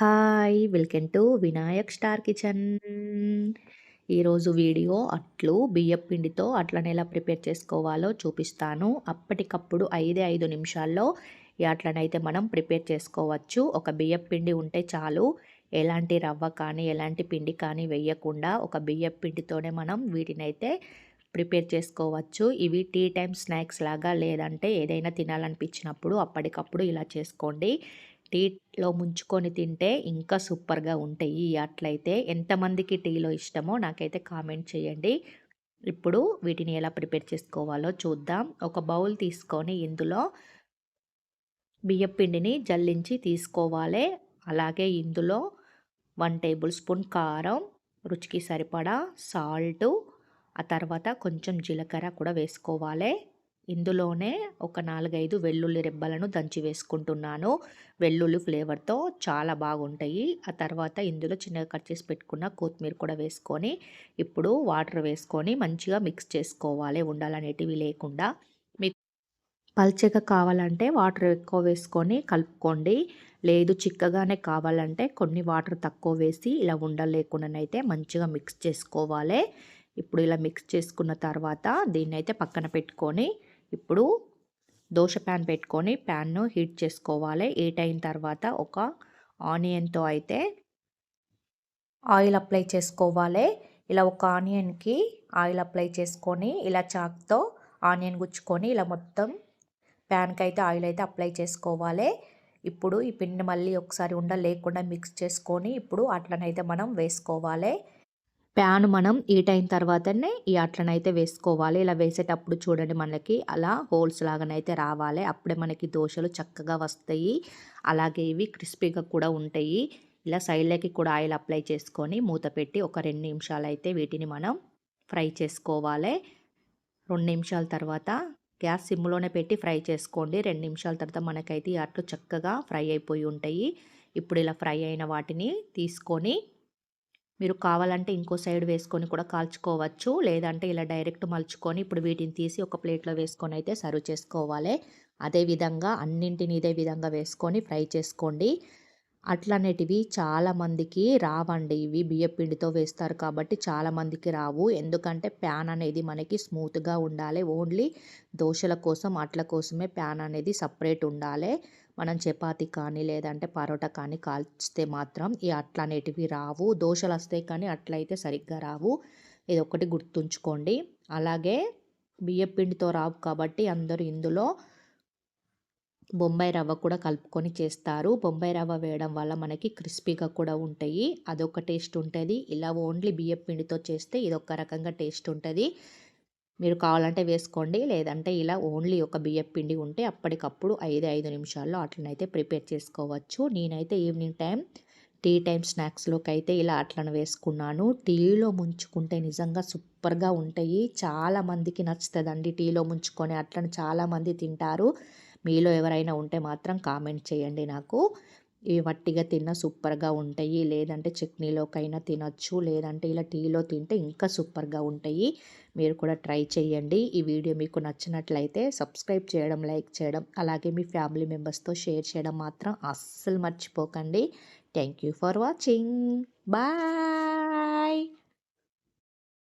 Hi welcome to Vinayak star kitchen. ఈరోజు video అట్లు బియ్యం పిండితో అట్లనే ఎలా ప్రిపేర్ చేసుకోవాలో చూపిస్తాను. అప్పటికప్పుడు ఐదే ఐదు నిమిషాల్లో అట్లనైతే మనం ప్రిపేర్ చేసుకోవచ్చు. ఒక బియ్యం పిండి ఉంటే చాలు. ఎలాంటి రవ్వ కానీ ఎలాంటి పిండి కానీ వేయకుండా ఒక బియ్యం పిండితోనే మనం వీటినైతే ప్రిపేర్ చేసుకోవచ్చు. ఇవి టీ టైం స్నాక్స్ లాగా లేదంటే ఏదైనా తినాలనిపించినప్పుడు అప్పటికప్పుడు ఇలా చేసుకోండి. టీలో ముంచుకొని తింటే ఇంకా సూపర్గా ఉంటాయి ఈ అట్లయితే ఎంతమందికి టీలో ఇష్టమో నాకైతే కామెంట్ చేయండి. ఇప్పుడు వీటిని ఎలా ప్రిపేర్ చేసుకోవాలో చూద్దాం. ఒక బౌల్ తీసుకొని ఇందులో బియ్యం పిండిని జల్లించి తీసుకోవాలి. అలాగే ఇందులో వన్ టేబుల్ స్పూన్ కారం రుచికి సరిపడా సాల్టు ఆ తర్వాత కొంచెం జీలకర్ర కూడా వేసుకోవాలి. ఇందులోనే ఒక నాలుగైదు వెల్లుల్లి రెబ్బలను దంచి వేసుకుంటున్నాను. వెల్లుల్లి ఫ్లేవర్తో చాలా బాగుంటాయి. ఆ తర్వాత ఇందులో చిన్నగా కట్ చేసి పెట్టుకున్న కొత్తిమీర కూడా వేసుకొని ఇప్పుడు వాటర్ వేసుకొని మంచిగా మిక్స్ చేసుకోవాలి. ఉండాలనేటివి లేకుండా. మీకు పల్చగా కావాలంటే వాటర్ ఎక్కువ వేసుకొని కలుపుకోండి. లేదు చిక్కగానే కావాలంటే కొన్ని వాటర్ తక్కువ వేసి ఇలా ఉండలేకుండానైతే మంచిగా మిక్స్ చేసుకోవాలి. ఇప్పుడు ఇలా మిక్స్ చేసుకున్న తర్వాత దీన్ని అయితే పక్కన పెట్టుకొని ఇప్పుడు దోశ ప్యాన్ పెట్టుకొని ప్యాన్ను హీట్ చేసుకోవాలి. హీట్ అయిన తర్వాత ఒక ఆనియన్తో అయితే ఆయిల్ అప్లై చేసుకోవాలి. ఇలా ఒక ఆనియన్కి ఆయిల్ అప్లై చేసుకొని ఇలా చాక్తో ఆనియన్ గుచ్చుకొని ఇలా మొత్తం ప్యాన్కి అయితే ఆయిల్ అయితే అప్లై చేసుకోవాలి. ఇప్పుడు ఈ పిండి మళ్ళీ ఒకసారి ఉండ లేకుండా మిక్స్ చేసుకొని ఇప్పుడు అట్లనైతే మనం వేసుకోవాలి. ప్యాన్ మనం హీట్ అయిన తర్వాతనే ఈ అట్లనైతే వేసుకోవాలి. ఇలా వేసేటప్పుడు చూడండి మనకి అలా హోల్స్ లాగానైతే రావాలి. అప్పుడే మనకి దోశలు చక్కగా వస్తాయి. అలాగే ఇవి క్రిస్పీగా కూడా ఉంటాయి. ఇలా సైడ్లకి కూడా ఆయిల్ అప్లై చేసుకొని మూత పెట్టి ఒక రెండు నిమిషాలు అయితే వీటిని మనం ఫ్రై చేసుకోవాలి. రెండు నిమిషాల తర్వాత గ్యాస్ సిమ్లోనే పెట్టి ఫ్రై చేసుకోండి. రెండు నిమిషాల తర్వాత మనకైతే ఈ అట్లు చక్కగా ఫ్రై అయిపోయి ఉంటాయి. ఇప్పుడు ఇలా ఫ్రై అయిన వాటిని తీసుకొని మీరు కావాలంటే ఇంకో సైడ్ వేసుకొని కూడా కాల్చుకోవచ్చు. లేదంటే ఇలా డైరెక్ట్ మలుచుకొని ఇప్పుడు వీటిని తీసి ఒక ప్లేట్లో వేసుకొని అయితే సర్వ్ చేసుకోవాలి. అదేవిధంగా అన్నింటిని ఇదే విధంగా వేసుకొని ఫ్రై చేసుకోండి. అట్లనేటివి చాలామందికి రావండి. ఇవి బియ్యం పిండితో వేస్తారు కాబట్టి చాలామందికి రావు. ఎందుకంటే ప్యాన్ అనేది మనకి స్మూత్గా ఉండాలి. ఓన్లీ దోశల కోసం అట్ల కోసమే ప్యాన్ అనేది సపరేట్ ఉండాలి. మనం చపాతి కానీ లేదంటే పరోటా కానీ కాల్చితే మాత్రం ఈ అట్ల అనేటివి రావు. దోశలు వస్తాయి కానీ అట్లయితే సరిగ్గా రావు. ఇది ఒకటి గుర్తుంచుకోండి. అలాగే బియ్యం పిండితో రావు కాబట్టి అందరూ ఇందులో బొంబాయి రవ్వ కూడా కలుపుకొని చేస్తారు. బొంబాయి రవ్వ వేయడం వల్ల మనకి క్రిస్పీగా కూడా ఉంటాయి. అదొక టేస్ట్ ఉంటుంది. ఇలా ఓన్లీ బియ్యం పిండితో చేస్తే ఇదొక రకంగా టేస్ట్ ఉంటుంది. మీరు కావాలంటే వేసుకోండి. లేదంటే ఇలా ఓన్లీ ఒక బియ్యం పిండి ఉంటే అప్పటికప్పుడు ఐదు ఐదు నిమిషాల్లో అట్లనైతే ప్రిపేర్ చేసుకోవచ్చు. నేనైతే ఈవినింగ్ టైం టీ టైం స్నాక్స్లోకి అయితే ఇలా అట్లను వేసుకున్నాను. టీలో ముంచుకుంటే నిజంగా సూపర్గా ఉంటాయి. చాలామందికి నచ్చుతుందండి టీలో ముంచుకొని. అట్లను చాలామంది తింటారు. మీలో ఎవరైనా ఉంటే మాత్రం కామెంట్ చేయండి నాకు. ఇవి వట్టిగా తిన్న సూపర్గా ఉంటాయి. లేదంటే చట్నీలోకైనా తినచ్చు. లేదంటే ఇలా టీలో తింటే ఇంకా సూపర్గా ఉంటాయి. మీరు కూడా ట్రై చేయండి. ఈ వీడియో మీకు నచ్చినట్లయితే సబ్స్క్రైబ్ చేయడం లైక్ చేయడం అలాగే మీ ఫ్యామిలీ మెంబర్స్తో షేర్ చేయడం మాత్రం అస్సలు మర్చిపోకండి. Thank you for watching. Bye!